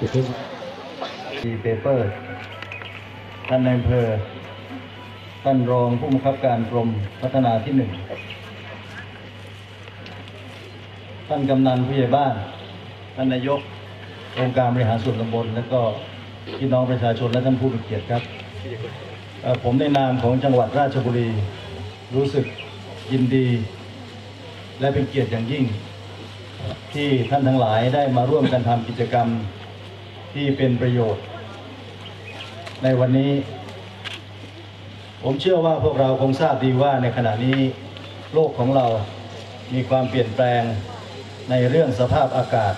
ดีเปเปอร์ ท่านนายอำเภอ ท่านรองผู้บังคับการกรมพัฒนาที่หนึ่ง ท่านกำนันผู้ใหญ่บ้าน ท่านนายก องค์การบริหารส่วนตำบล และก็พี่น้องประชาชนและท่านผู้มีเกียรติครับ ผมในนามของจังหวัดราชบุรี รู้สึกยินดี และเป็นเกียรติอย่างยิ่ง ที่ท่านทั้งหลายได้มาร่วมกันทำกิจกรรม ที่เป็นประโยชน์ ในวันนี้ ผมเชื่อว่าพวกเราคงทราบดีว่าในขณะนี้โลกของเรามีความเปลี่ยนแปลงในเรื่องสภาพอากาศ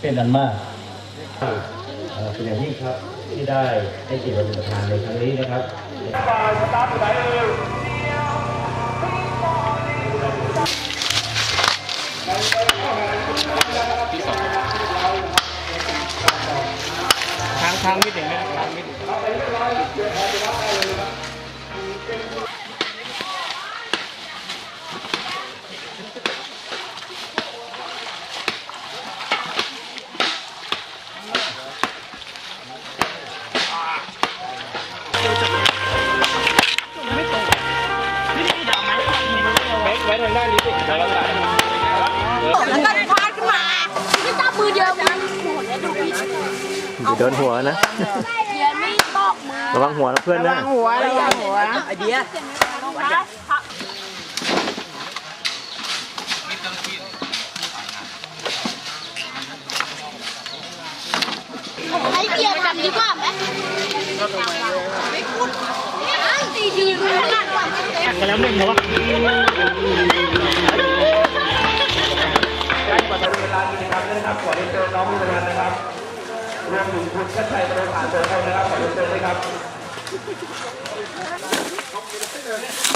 เป็นอันมากเอ่อเป็นอย่างยิ่งครับที่ได้ให้เกียรติประธานในครั้งนี้นะครับ ทางทางมิดเห็นไหมครับทางมิดไว้ทางด้านนี้สิแล้วก็สายแล้วก็ โดนหัวนะเดียวไม่บอกมือระวังหัวนะเพื่อนนะ หัวระวังหัวไอเดียให้เกียร์ทำดีกว่าไหมไม่พูดตียืนขนาดว่ากันแล้วหนึ่งเหรอวะการปฏิบัติเวลากิจกรรมนะครับขอเรียนเชิญน้องผู้บริหา รนะครับรวมถึงคุณชัดชัยประธานโซนเขานะครับขอเรียนเชิญเลยครับ